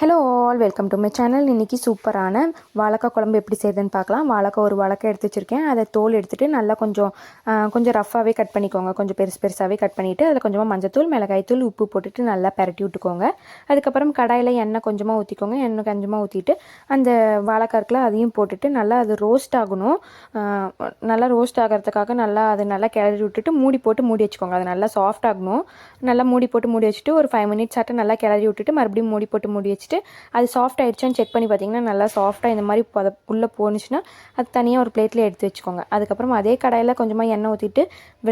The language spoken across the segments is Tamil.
Hello all welcome to my channel இன்றைக்கி சூப்பரான வாழைக்காய் குழம்பு எப்படி செய்யுதுன்னு பார்க்கலாம். வாழைக்காய் ஒரு வாழைக்காய் எடுத்து வச்சுருக்கேன். அதை தோல் எடுத்துகிட்டு நல்லா கொஞ்சம் கொஞ்சம் ரஃப்பாகவே கட் பண்ணிக்கோங்க. கொஞ்சம் பெருசு பெருசாகவே கட் பண்ணிவிட்டு அதில் கொஞ்சமாக மஞ்சத்தூள் மிளகாய்த்தூள் உப்பு போட்டுட்டு நல்லா பரட்டி விட்டுக்கோங்க. அதுக்கப்புறம் கடாயில் எண்ணெய் கொஞ்சமாக ஊற்றிக்கோங்க எண்ணெய் கொஞ்சமாக ஊற்றிட்டு அந்த வாழைக்காய் இருக்குல்ல அதையும் போட்டுட்டு நல்லா அது ரோஸ்ட் ஆகணும். நல்லா ரோஸ்ட் ஆகிறதுக்காக நல்லா அது நல்லா கிளறி விட்டுட்டு மூடி போட்டு மூடி வச்சுக்கோங்க. அது நல்லா சாஃப்ட் ஆகணும். நல்லா மூடி போட்டு மூடி வச்சுட்டு ஒரு ஃபைவ் மினிட்ஸ் ஆட்டம் நல்லா கிளறி விட்டுட்டு மறுபடியும் மூடி போட்டு மூடி வச்சு வச்சுட்டு அது சாஃப்ட் ஆகிடுச்சான்னு செக் பண்ணி பார்த்தீங்கன்னா நல்லா சாஃப்டாக இந்த மாதிரி பத உள்ளே போணுச்சுன்னா அது தனியாக ஒரு பிளேட்டில் எடுத்து வச்சுக்கோங்க. அதுக்கப்புறம் அதே கடாயில் கொஞ்சமாக எண்ணெய் ஊற்றிட்டு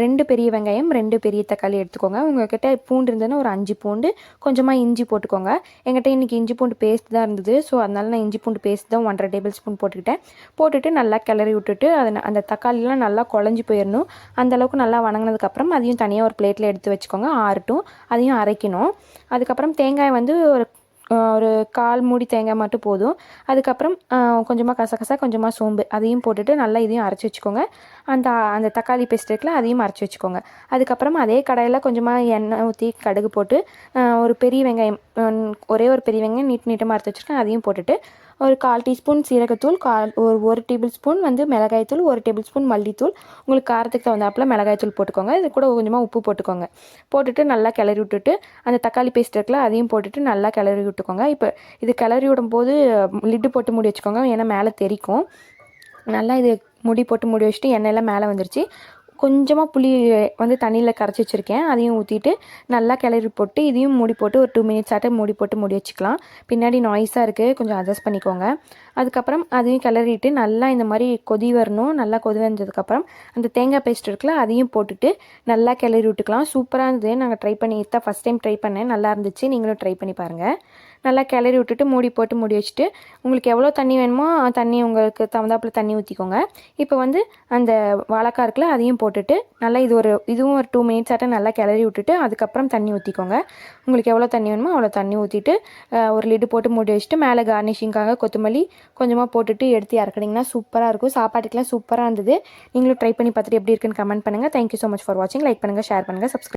ரெண்டு பெரிய வெங்காயம் ரெண்டு பெரிய தக்காளி எடுத்துக்கோங்க. உங்கள்கிட்ட பூண்டு இருந்ததுன்னா ஒரு அஞ்சு பூண்டு கொஞ்சமாக இஞ்சி போட்டுக்கோங்க. என்கிட்ட இன்றைக்கி இஞ்சி பூண்டு பேஸ்ட் தான் இருந்தது. ஸோ அதனால நான் இஞ்சி பூண்டு பேஸ்ட் தான் ஒன்றரை டேபிள் ஸ்பூன் போட்டுக்கிட்டேன். போட்டுட்டு நல்லா கிளறி விட்டுட்டு அதை அந்த தக்காளிலாம் நல்லா குழஞ்சி போயிடணும் அந்த அளவுக்கு நல்லா வணங்கினதுக்கப்புறம் அதையும் தனியாக ஒரு பிளேட்டில் எடுத்து வச்சுக்கோங்க. ஆறட்டும். அதையும் அரைக்கணும். அதுக்கப்புறம் தேங்காய் வந்து ஒரு ஒரு கால் மூடி தேங்காய் மட்டும் போதும். அதுக்கப்புறம் கொஞ்சமாக கசகசா கொஞ்சமாக சோம்பு அதையும் போட்டுட்டு நல்லா இதையும் அரைச்சி வச்சுக்கோங்க. அந்த அந்த தக்காளி பேஸ்ட் இருக்குல்ல அதையும் அரைச்சி வச்சுக்கோங்க. அதுக்கப்புறம் அதே கடையில் கொஞ்சமாக எண்ணெய் ஊற்றி கடுகு போட்டு ஒரு பெரிய வெங்காயம் ஒரே ஒரு பெரிய வெங்காயம் நீட் நீட்டமாக அரைச்சி வச்சுருக்கேன். அதையும் போட்டுட்டு ஒரு கால் டீஸ்பூன் சீரகத்தூள் கால் ஒரு ஒரு டேபிள் ஸ்பூன் வந்து மிளகாய்த்தூள் ஒரு டேபிள் ஸ்பூன் மல்லித்தூள். உங்களுக்கு காரத்துக்கு தகுந்தாப்பில் மிளகாய்த்தூள் போட்டுக்கோங்க. இது கூட கொஞ்சமாக உப்பு போட்டுக்கோங்க. போட்டுட்டு நல்லா கிளறி விட்டுட்டு அந்த தக்காளி பேஸ்ட் இருக்குல்ல அதையும் போட்டுட்டு நல்லா கிளறி விட்டுக்கோங்க. இப்போ இது கிளறி விடும்போது லிட்டு போட்டு மூடி வச்சுக்கோங்க. ஏன்னா மேலே தெறிக்கும் நல்லா இது முடி போட்டு முடி வச்சுட்டு எண்ணெயெல்லாம் மேலே வந்துருச்சு. கொஞ்சமாக புளி வந்து தண்ணியில் கரைச்சி வச்சுருக்கேன். அதையும் ஊற்றிட்டு நல்லா கிளறி போட்டு இதையும் மூடி போட்டு ஒரு டூ மினிட்ஸ் ஆட்ட மூடி போட்டு மூடி வச்சுக்கலாம். பின்னாடி நாய்ஸாக இருக்குது கொஞ்சம் அட்ஜஸ்ட் பண்ணிக்கோங்க. அதுக்கப்புறம் அதையும் கிளறிட்டு நல்லா இந்த மாதிரி கொதி வரணும். நல்லா கொதி வந்ததுக்கப்புறம் அந்த தேங்காய் பேஸ்ட் இருக்குல்ல அதையும் போட்டுட்டு நல்லா கிளறி விட்டுக்கலாம். சூப்பராக இருந்தது. நாங்கள் ட்ரை பண்ணி தான் ஃபஸ்ட் டைம் ட்ரை பண்ணேன். நல்லா இருந்துச்சு. நீங்களும் ட்ரை பண்ணி பாருங்கள் நல்லா கிளறி விட்டுட்டு மூடி போட்டு மூடி வச்சுட்டு உங்களுக்கு எவ்வளோ தண்ணி வேணுமோ தண்ணி உங்களுக்கு தகுந்தாப்புல தண்ணி ஊற்றிக்கோங்க இப்போ வந்து அந்த வாழைக்காய் இருக்குல்ல அதையும் போட்டுட்டு நல்லா இது ஒரு இதுவும் ஒரு டூ மினிட்ஸ் ஆட்டம் நல்லா கிளறி விட்டுட்டு அதுக்கப்புறம் தண்ணி ஊற்றிக்கோங்க உங்களுக்கு எவ்வளோ தண்ணி வேணுமோ அவ்வளோ தண்ணி ஊற்றிட்டு ஒரு லிட்டு போட்டு மூடி வச்சுட்டு மேலே கார்னிஷிங்காக கொத்தமல்லி கொஞ்சமாக போட்டுட்டு எடுத்து இறக்குனிங்கன்னா சூப்பராக இருக்கும். சாப்பாட்டுக்கெலாம் சூப்பராக இருந்தது. நீங்களும் ட்ரை பண்ணி பார்த்துட்டு எப்படி இருக்குன்னு கமெண்ட் பண்ணுங்கள் thank you so much for வாட்சிங் லைக் பண்ணுங்கள் ஷேர் பண்ணுங்கள் சப்ஸ்கிரைப்